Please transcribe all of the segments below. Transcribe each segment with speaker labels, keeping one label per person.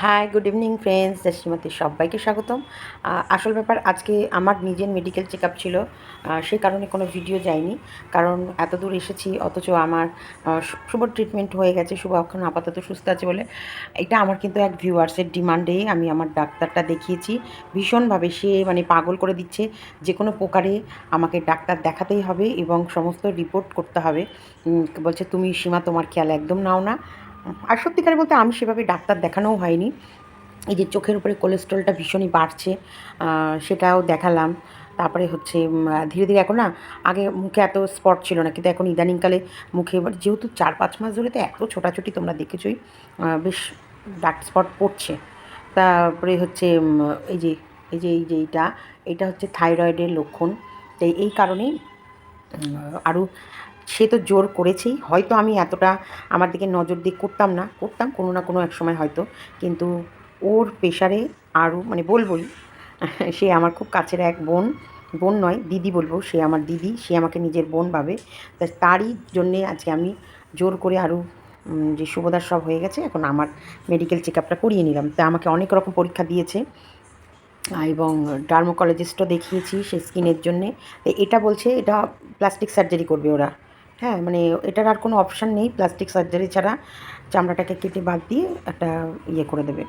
Speaker 1: Hi good evening friends Shrimati সবাইকে স্বাগতম। আসল ব্যাপার, আজকে আমার নিজের মেডিকেল চেক ছিল। সেই কারণে কোনো ভিডিও যায়নি। কারণ এত দূর এসেছি, অথচ আমার শুভ ট্রিটমেন্ট হয়ে গেছে। শুভ এখন আপাতত সুস্থ আছে বলে। এটা আমার কিন্তু এক ভিউয়ার্সের ডিমান্ডেই আমি আমার ডাক্তারটা দেখিয়েছি। ভীষণভাবে সে মানে পাগল করে দিচ্ছে। যে কোনো প্রকারে আমাকে ডাক্তার দেখাতেই হবে এবং সমস্ত রিপোর্ট করতে হবে। বলছে, তুমি সীমা, তোমার খেয়াল একদম নাও না। আর সত্যিকারে বলতে আমি সেভাবে ডাক্তার দেখানোও হয়নি। এই যে চোখের উপরে কোলেস্ট্রলটা ভীষণই বাড়ছে সেটাও দেখালাম। তারপরে হচ্ছে ধীরে ধীরে এখন না, আগে মুখে এত স্পট ছিল না, কিন্তু এখন ইদানিংকালে মুখে এবার যেহেতু চার পাঁচ মাস ধরে তো এত ছোটাছুটি তোমরা দেখেছই বেশ ডার্ক স্পট পড়ছে। তারপরে হচ্ছে এই যে এই যে এই যে এইটা এটা হচ্ছে থাইরয়েডের লক্ষণ। তাই এই কারণেই আরও সে তো জোর করেছেই। হয়তো আমি এতটা আমার দিকে নজর দিয়ে করতাম না, করতাম কোনো না কোনো এক সময় হয়তো। কিন্তু ওর প্রেশারে আরও মানে বলবই, সে আমার খুব কাছের এক বোন বোন নয়, দিদি বলব, সে আমার দিদি, সে আমাকে নিজের বোন ভাবে। তারই জন্যে আজকে আমি জোর করে আরও যে সুভদার সব হয়ে গেছে, এখন আমার মেডিকেল চেক আপটা করিয়ে নিলাম। তা আমাকে অনেক রকম পরীক্ষা দিয়েছে, এবং ডার্মোকোলজিস্টও দেখিয়েছি সে স্কিনের জন্যে। এটা বলছে, এটা প্লাস্টিক সার্জারি করবে ওরা। হ্যাঁ মানে এটার আর কোনো অপশান নেই প্লাস্টিক সার্জারি ছাড়া চামড়াটাকে কেটে বাদ দিয়ে একটা ইয়ে করে দেবে।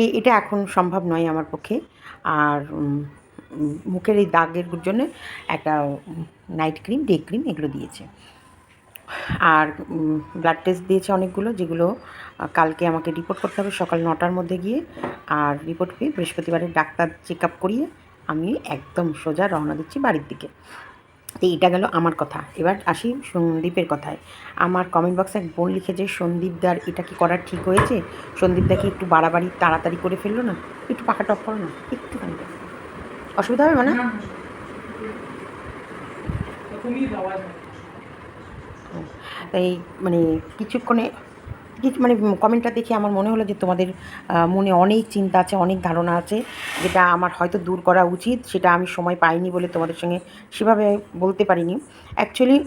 Speaker 1: এই এটা এখন সম্ভব নয় আমার পক্ষে। আর মুখের এই দাগের জন্য একটা নাইট ক্রিম ডে ক্রিম এগুলো দিয়েছে। আর ব্লাড টেস্ট দিয়েছে অনেকগুলো, যেগুলো কালকে আমাকে রিপোর্ট করতে হবে সকাল নটার মধ্যে গিয়ে। আর রিপোর্ট পেয়ে বৃহস্পতিবারে ডাক্তার চেক আপ করিয়ে আমি একদম সোজা রওনা দিচ্ছি বাড়ির দিকে। তো এইটা গেল আমার কথা এবার আসি সন্দীপের কথায় আমার কমেন্ট বক্সে এক বোন লিখেছে সন্দীপদার এটা কি করা ঠিক হয়েছে সন্দীপদা কি একটু বাড়াবাড়ি তাড়াতাড়ি করে ফেলল না একটু পাকা টপ করো না একটুখানি অসুবিধা হবে মানে তাই মানে কিছুক্ষণে কিছু মানে কমেন্টটা দেখে আমার মনে হলো যে তোমাদের মনে অনেক চিন্তা আছে, অনেক ধারণা আছে, যেটা আমার হয়তো দূর করা উচিত, সেটা আমি সময় পাইনি বলে তোমাদের সঙ্গে সেভাবে বলতে পারিনি। অ্যাকচুয়ালি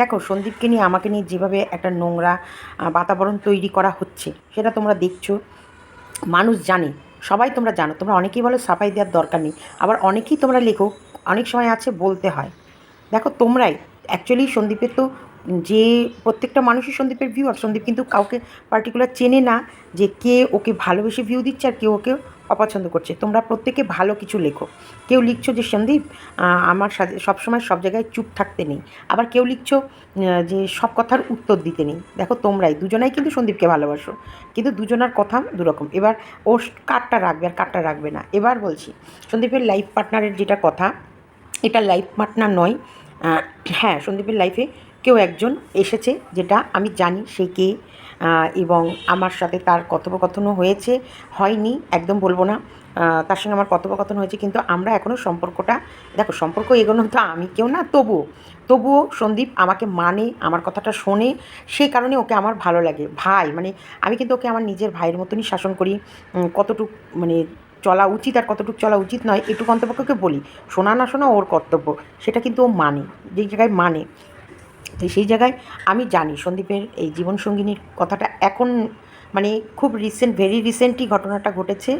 Speaker 1: দেখো, সন্দীপকে নিয়ে, আমাকে নিয়ে যেভাবে একটা নোংরা বাতাবরণ তৈরি করা হচ্ছে, সেটা তোমরা দেখছ, মানুষ জানে, সবাই তোমরা জানো, তোমরা অনেকেই বলো সাফাই দেওয়ার দরকার নেই, আবার অনেকেই তোমরা লেখো, অনেক সময় আছে বলতে হয়। দেখো, তোমরাই অ্যাকচুয়ালি সন্দীপের তো যে প্রত্যেকটা মানুষই সন্দীপের ভিউ আর সন্দীপ কিন্তু কাউকে পার্টিকুলার চেনে না যে কে ওকে ভালোবেসে ভিউ দিচ্ছে আর কেউ ওকে অপছন্দ করছে। তোমরা প্রত্যেকে ভালো কিছু লেখো। কেউ লিখছো যে, সন্দীপ আমার সাথে সবসময় সব জায়গায় চুপ থাকতে নেই। আবার কেউ লিখছো যে, সব কথার উত্তর দিতে নেই। দেখো, তোমরাই দুজনাই কিন্তু সন্দীপকে ভালোবাসো। কিন্তু দুজনার কথা দুরকম। এবার ও কারটা রাখবে আর কারটা রাখবে না। এবার বলছি, সন্দীপের লাইফ পার্টনারের যেটা কথা, এটা লাইফ পার্টনার নয় হ্যাঁ সন্দীপের লাইফে কেউ একজন এসেছে যেটা আমি জানি সে কে এবং আমার সাথে তার কথোপকথনও হয়েছে, হয়নি, একদম বলব না। তার সঙ্গে আমার কথোপকথন হয়েছে, কিন্তু আমরা এখনও সম্পর্কটা, দেখো, সম্পর্ক এগোনো তো আমি কেউ না, তবুও তবুও সন্দীপ আমাকে মানে আমার কথাটা শোনে, সেই কারণে ওকে আমার ভালো লাগে। ভাই মানে আমি কিন্তু ওকে আমার নিজের ভাইয়ের মতনই শাসন করি কতটুক মানে চলা উচিত আর কতটুকু চলা উচিত নয়, এটুকু অন্তপক্ষকে বলি। শোনা না শোনা ওর কর্তব্য, সেটা কিন্তু ও মানে যেই জায়গায় মানে। তো সেই জায়গায় আমি জানি সন্দীপের এই জীবনসঙ্গিনীর কথাটা এখন মানে খুব রিসেন্ট ভেরি রিসেন্টই ঘটনাটা ঘটেছে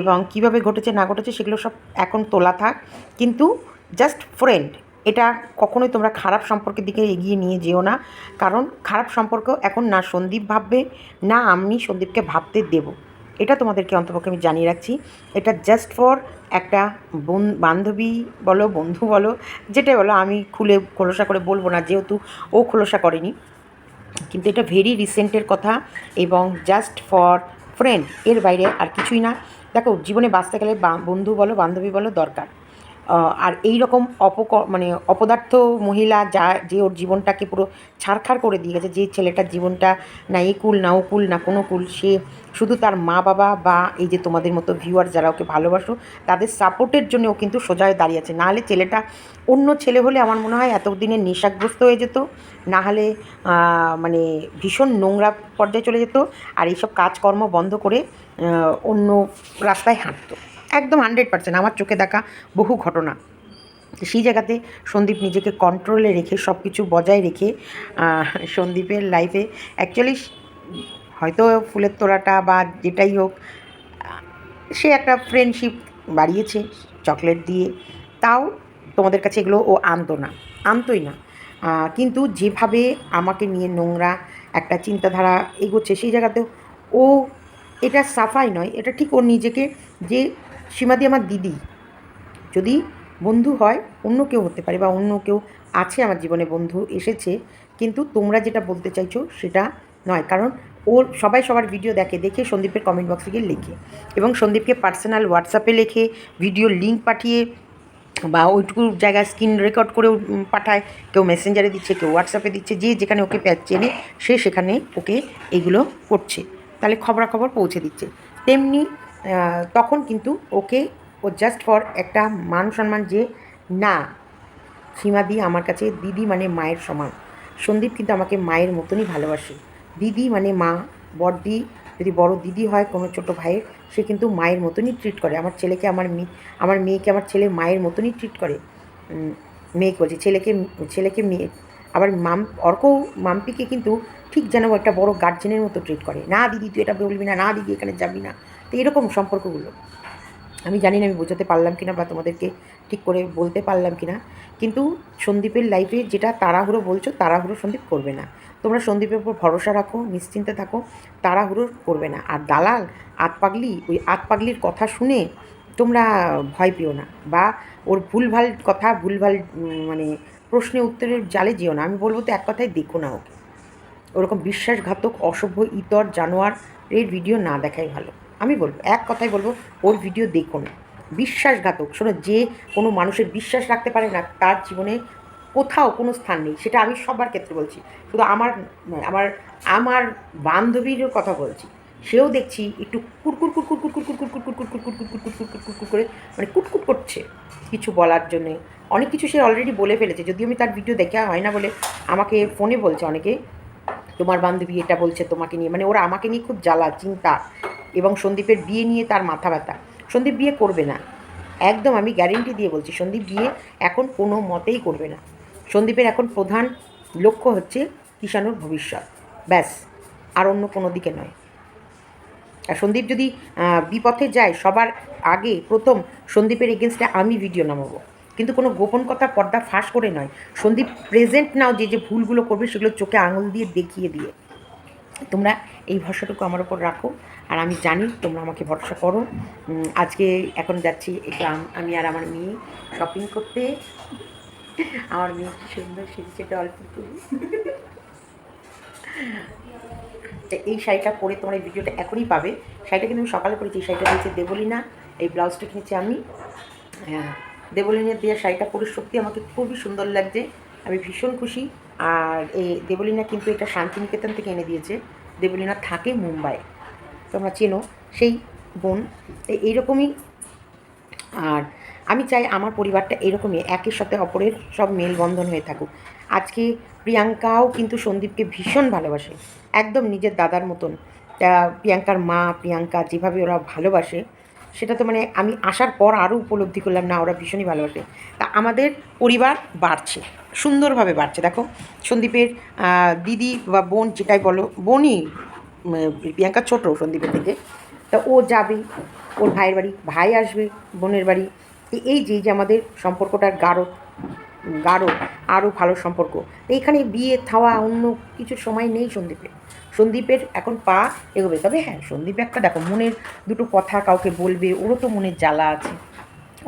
Speaker 1: এবং কীভাবে ঘটেছে, না ঘটেছে সেগুলো সব এখন তোলা থাক। কিন্তু জাস্ট ফ্রেন্ড এটা কখনোই তোমরা খারাপ সম্পর্কের দিকে এগিয়ে নিয়ে যেও না। কারণ খারাপ সম্পর্ক এখন না সন্দীপ ভাববে, না আমি সন্দীপকে ভাবতে দেবো। এটা তোমাদেরকে অন্তপক্ষে আমি জানিয়ে রাখছি। এটা জাস্ট ফর একটা বোন, বান্ধবী বলো, বন্ধু বলো, যেটাই বলো, আমি খুলে খোলসা করে বলব না, যেহেতু ও খোলসা করেনি। কিন্তু এটা ভেরি রিসেন্টের কথা এবং জাস্ট ফর ফ্রেন্ড এর বাইরে আর কিছুই না। দেখো, জীবনে বাঁচতে গেলে বন্ধু বলো, বান্ধবী বলো দরকার। আর এই রকম অপক মানে অপদার্থ মহিলা যা, যে ওর জীবনটাকে পুরো ছারখার করে দিয়ে গেছে যে ছেলেটার জীবনটা না এই কুল, না ও কুল, না কোনো কুল, সে শুধু তার মা বাবা বা এই যে তোমাদের মতো ভিউয়ার যারা ওকে ভালোবাসো, তাদের সাপোর্টের জন্য ও কিন্তু সোজা দাঁড়িয়ে আছে। নাহলে ছেলেটা অন্য ছেলে হলে আমার মনে হয় এতদিনে নেশাগ্রস্ত হয়ে যেত, না হলে মানে ভীষণ নোংরা পর্যায়ে চলে যেত, আর এইসব কাজকর্ম বন্ধ করে অন্য রাস্তায় হাঁটতো। একদম হান্ড্রেড পার্সেন্ট আমার চোখে দেখা বহু ঘটনা। সেই জায়গাতে সন্দীপ নিজেকে কন্ট্রোলে রেখে সব কিছু বজায় রেখে সন্দীপের লাইফে অ্যাকচুয়ালি হয়তো ফুলের তোড়াটা বা যেটাই হোক সে একটা ফ্রেন্ডশিপ বাড়িয়েছে চকলেট দিয়ে। তাও তোমাদের কাছে এগুলো ও আনতো না, আনতোই না। কিন্তু যেভাবে আমাকে নিয়ে নোংরা একটা চিন্তাধারা এগোচ্ছে সেই জায়গাতেও ও এটা সাফাই নয়, এটা ঠিক ওর নিজেকে যে সীমাদি আমার দিদি। যদি বন্ধু হয়, অন্য কেউ হতে পারে বা অন্য কেউ আছে আমার জীবনে বন্ধু এসেছে, কিন্তু তোমরা যেটা বলতে চাইছো সেটা নয়। কারণ ওর সবাই সবার ভিডিও দেখে দেখে সন্দীপের কমেন্ট বক্সে গিয়ে লেখে এবং সন্দীপকে পার্সোনাল হোয়াটসঅ্যাপে লেখে ভিডিও লিঙ্ক পাঠিয়ে বা ওইটুকু জায়গায় স্ক্রিন রেকর্ড করেও পাঠায়, কেউ মেসেঞ্জারে দিচ্ছে, কেউ হোয়াটসঅ্যাপে দিচ্ছে, যে যেখানে ওকে চেনে, সে সেখানে ওকে এগুলো করছে। তাহলে খবরাখবর পৌঁছে দিচ্ছে। তেমনি তখন কিন্তু ওকে ও জাস্ট ফর একটা মান সম্মান যে, না সীমাদি আমার কাছে দিদি মানে মায়ের সমান। সন্দীপ কিন্তু আমাকে মায়ের মতনই ভালোবাসে। দিদি মানে মা, বড়দি, যদি বড় দিদি হয় কোনো ছোটো ভাইয়ের, সে কিন্তু মায়ের মতনই ট্রিট করে। আমার ছেলেকে আমার মেয়ে আমার মেয়েকে আমার ছেলে মায়ের মতনই ট্রিট করে। মেয়েকে বলছে, ছেলেকে ছেলেকে মেয়ে, আবার মাম অর্ক মাম্পিকে কিন্তু ঠিক যেন একটা বড় গার্জেনের মতো ট্রিট করে। না দিদি, তুই এটা বলবি না না দিদি এখানে যাবি না। তো এরকম সম্পর্কগুলো। আমি জানি না আমি বোঝাতে পারলাম কিনা বা তোমাদেরকে ঠিক করে বলতে পারলাম কিনা, কিন্তু সন্দীপের লাইফে যেটা তাড়াহুড়ো বলছো, তাড়াহুড়ো সন্দীপ করবে না। তোমরা সন্দীপের উপর ভরসা রাখো, নিশ্চিন্তে থাকো, তাড়াহুড়ো করবে না। আর দালাল, আত পাগলি, ওই আত পাগলির কথা শুনে তোমরা ভয় পেও না বা ওর ভুলভাল কথা, ভুলভাল মানে প্রশ্নে উত্তরের জালে যেও না। আমি বলব তো এক কথায় দেখো না ওকে। ওরকম বিশ্বাসঘাতক, অসভ্য, ইতর জানোয়ার এর ভিডিও না দেখাই ভালো। আমি বলব এক কথাই বলব ওর ভিডিও দেখুন বিশ্বাসঘাতক শোনো যে কোনো মানুষের বিশ্বাস রাখতে পারে না তার জীবনে কোথাও কোনো স্থান নেই সেটা আমি সবার ক্ষেত্রে বলছি শুধু আমার আমার আমার বান্ধবীর কথা বলছি সেও দেখছি একটু কুরকুর কুরকুর কুরকুর কুরকুর কুরকুর কুরকুর কুরকুর কুরকুর কুরকুর কুরকুর করে মানে কুটকুট করছে কিছু বলার জন্যে অনেক কিছু সে অলরেডি বলে ফেলেছে যদিও আমি তার ভিডিও দেখা হয় না বলে আমাকে ফোনে বলছে অনেকে তোমার বান্ধবী এটা বলছে তোমাকে নিয়ে মানে ওরা আমাকে নিয়ে খুব জ্বালা চিন্তা এবং সন্দীপের বিয়ে নিয়ে তার মাথা ব্যথা। সন্দীপ বিয়ে করবে না। একদম আমি গ্যারেন্টি দিয়ে বলছি, সন্দীপ বিয়ে এখন কোনো মতেই করবে না। সন্দীপের এখন প্রধান লক্ষ্য হচ্ছে কিষাণুর ভবিষ্যৎ। ব্যাস, আর অন্য কোনো দিকে নয়। আর সন্দীপ যদি বিপথে যায়, সবার আগে প্রথম সন্দীপের এগেনস্টে আমি ভিডিও নামাবো। কিন্তু কোনো গোপন কথা পর্দা ফাঁস করে নয়। সন্দীপ প্রেজেন্ট নাও যে যে ভুলগুলো করবে, সেগুলো চোখে আঙুল দিয়ে দেখিয়ে দিয়ে। তোমরা এই ভরসাটুকু আমার ওপর রাখো। আর আমি জানি তোমরা আমাকে ভরসা করো। আজকে এখন যাচ্ছি একটু আমি আর আমার মেয়ে শপিং করতে। আমার মেয়ে কি সুন্দর সেজেছে অল্প এই শাড়িটা পরে তোমার এই ভিডিওটা এখনই পাবে। শাড়িটা কিন্তু আমি সকালে পরেছি, এই শাড়িটা দিয়েছে দেবলিনা। এই ব্লাউজটা কিনেছি আমি। হ্যাঁ দেবলিনের দেওয়া শাড়িটা পরে সত্যি আমাকে খুবই সুন্দর লাগছে। আমি ভীষণ খুশি। আর এই দেবলীনা কিন্তু এটা শান্তিনিকেতন থেকে এনে দিয়েছে। দেবলিনা থাকে মুম্বাই। তোমরা চেনো সেই বোন। এইরকমই আর আমি চাই আমার পরিবারটা এরকমই, একের সাথে অপরের সব মেলবন্ধন হয়ে থাকুক। আজকে প্রিয়াঙ্কাও কিন্তু সন্দীপকে ভীষণ ভালোবাসে। একদম নিজের দাদার মতন। প্রিয়াঙ্কার মা, প্রিয়াঙ্কা যেভাবে ওরা ভালোবাসে সেটা তো মানে আমি আসার পর আরও উপলব্ধি করলাম, না, ওরা ভীষণই ভালোবাসে। তা আমাদের পরিবার বাড়ছে, সুন্দরভাবে বাড়ছে। দেখো, সন্দীপের দিদি বা বোন যেটাই বলো, বোনই প্রিয়াঙ্কা ছোটো সন্দীপের থেকে। তা ও যাবে, ওর ভাইয়ের বাড়ি, ভাই আসবে, বোনের বাড়ি। এই- যে যে আমাদের সম্পর্কটার গাঢ় গাঢ় আরও ভালো সম্পর্ক। এইখানে বিয়ে, থাওয়া, অন্য কিছু সময় নেই সন্দীপের। সন্দীপের এখন পা এগোবে। তবে হ্যাঁ সন্দীপ একটা দেখো, মনের দুটো কথা কাউকে বলবে, ওরও তো মনের জ্বালা আছে।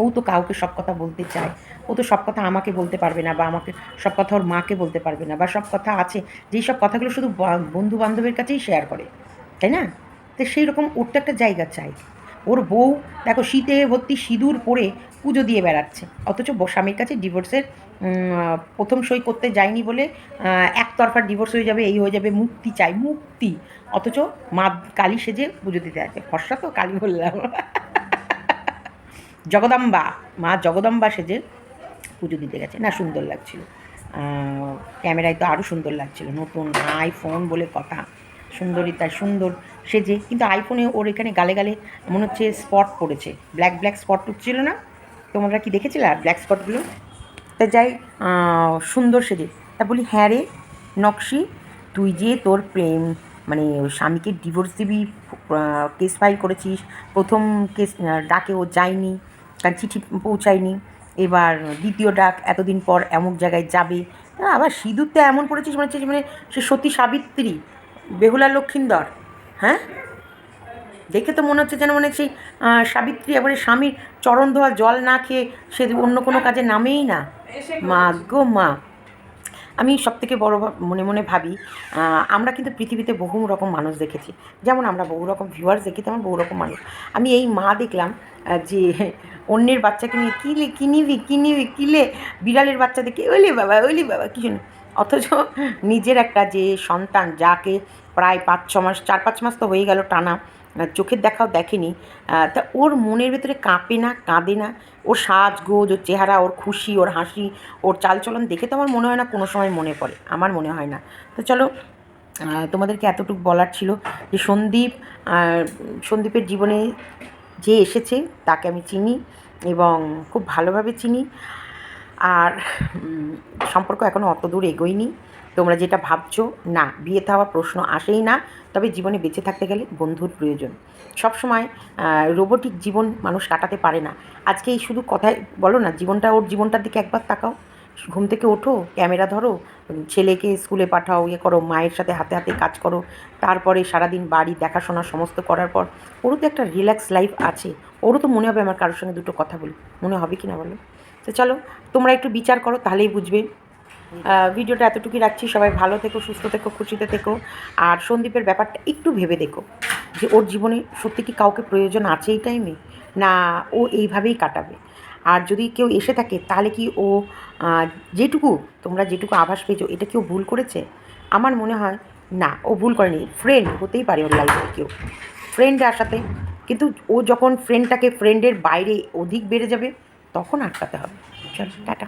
Speaker 1: ও তো কাউকে সব কথা বলতে চায়। ও তো সব কথা আমাকে বলতে পারবে না বা আমাকে সব কথা ওর মাকে বলতে পারবে না বা সব কথা আছে। যেই সব কথাগুলো শুধু বন্ধু বান্ধবের কাছেই শেয়ার করে, তাই না? তো সেই রকম ওর একটা জায়গা চাই। ওর বউ দেখো শীতে ভর্তি সিঁদুর পরে পুজো দিয়ে বেড়াচ্ছে। অথচ স্বামীর কাছে ডিভোর্সের প্রথম সই করতে যায়নি বলে একতরফা ডিভোর্স হয়ে যাবে, এই হয়ে যাবে, মুক্তি চাই, মুক্তি। অথচ মা কালী সেজে পুজো দিতে আছে ফর্সা তো কালী বললাম। জগদম্বা, মা জগদম্বা সেজে পুজো দিতে গেছে। না, সুন্দর লাগছিল। ক্যামেরায় তো আরও সুন্দর লাগছিল। নতুন আইফোন বলে কথা। সুন্দরী তার সুন্দর। সেজে, কিন্তু আইফোনে ওর এখানে গালে গালে মনে হচ্ছে স্পট পড়েছে। ব্ল্যাক ব্ল্যাক স্পট উঠছিল না? তোমরা কি দেখেছিলে ব্ল্যাক স্পটগুলো তা যাই সুন্দর সেজে। তা বলি হ্যাঁ রে, নকশি, তুই যে তোর প্রেম মানে স্বামীকে ডিভোর্স দিবি কেস ফাইল করেছিস, প্রথম কেস ডাকে ও যায়নি, তার চিঠি পৌঁছায়নি, এবার দ্বিতীয় ডাক এতদিন পর এমন জায়গায় যাবে। আবার সিঁদুরটা এমন পড়েছিস, মনে মানে সে সতী সাবিত্রী, বেহুলা লক্ষিন্দর। হ্যাঁ? দেখে তো মনে হচ্ছে যেন মনে হচ্ছে সাবিত্রী এবারে স্বামীর চরণ ধোয়া জল না খেয়ে সে অন্য কোনো কাজে নামেই না। মা গো মা। আমি সব থেকে বড় মনে মনে ভাবি আমরা কিন্তু পৃথিবীতে বহু রকম মানুষ দেখেছি। যেমন আমরা বহু রকম ভিউয়ার্স দেখি তেমন বহু রকম মানুষ। আমি এই মা দেখলাম যে অন্যের বাচ্চাকে নিয়ে কিলে কিনিবি কিনিবি কিলে বিড়ালের বাচ্চা দেখে ওলি বাবা ওলি বাবা কিছু অথচ নিজের একটা যে সন্তান যাকে প্রায় পাঁচ, ছ মাস, চার, পাঁচ মাস তো হয়ে গেল টানা। চোখের দেখাও দেখেনি। তা ওর মনের ভেতরে কাঁপে না, কাঁদে না? ওর সাজগোজ ওর চেহারা, ওর খুশি, ওর হাসি, ওর চালচলন দেখে তো আমার মনে হয় না কোনো সময় মনে পড়ে। আমার মনে হয় না। তো চলো তোমাদেরকে এতটুকু বলার ছিল যে সন্দীপ সন্দীপের জীবনে যে এসেছে তাকে আমি চিনি এবং খুব ভালোভাবে চিনি। আর সম্পর্ক এখনও অত দূর এগোয়নি। তোমরা যেটা ভাবছ, না বিয়েতে হওয়ার প্রশ্ন আসেই না, তবে জীবনে বেঁচে থাকতে গেলে বন্ধুর প্রয়োজন। সবসময় রোবোটিক জীবন মানুষ কাটাতে পারে না। আজকে এই শুধু কথায় বলো না, জীবনটা, ওর জীবনটার দিকে একবার তাকাও। ঘুম থেকে ওঠো, ক্যামেরা ধরো, ছেলেকে স্কুলে পাঠাও ইয়ে করো, মায়ের সাথে হাতে হাতে কাজ করো, তারপরে সারাদিন বাড়ি, দেখাশোনা সমস্ত করার পর, ওরও তো একটা রিল্যাক্স লাইফ আছে। ওরও তো মনে হবে আমার কারোর সঙ্গে দুটো কথা বলি। মনে হবে কি না বলো? তো চলো, তোমরা একটু বিচার করো, তাহলেই বুঝবে। ভিডিওটা এতটুকুই রাখছি। সবাই ভালো থেকো, সুস্থ থেকো, খুশিতে থেকো। আর সন্দীপের ব্যাপারটা একটু ভেবে দেখো যে ওর জীবনে সত্যি কি কাউকে প্রয়োজন আছে এই টাইমে না, ও এইভাবেই কাটাবে। আর যদি কেউ এসে থাকে, তাহলে কি ও যেটুকু তোমরা যেটুকু আভাস পেয়েছ, এটা কি ও ভুল করেছে? আমার মনে হয় না, ও ভুল করেনি। ফ্রেন্ড হতেই পারে ওর লাইফে কেউ। ফ্রেন্ড আসাতে কিন্তু ও যখন ফ্রেন্ডটাকে ফ্রেন্ডের বাইরে অধিক বেড়ে যাবে, তখন আটকাতে হবে। চল, টাটা।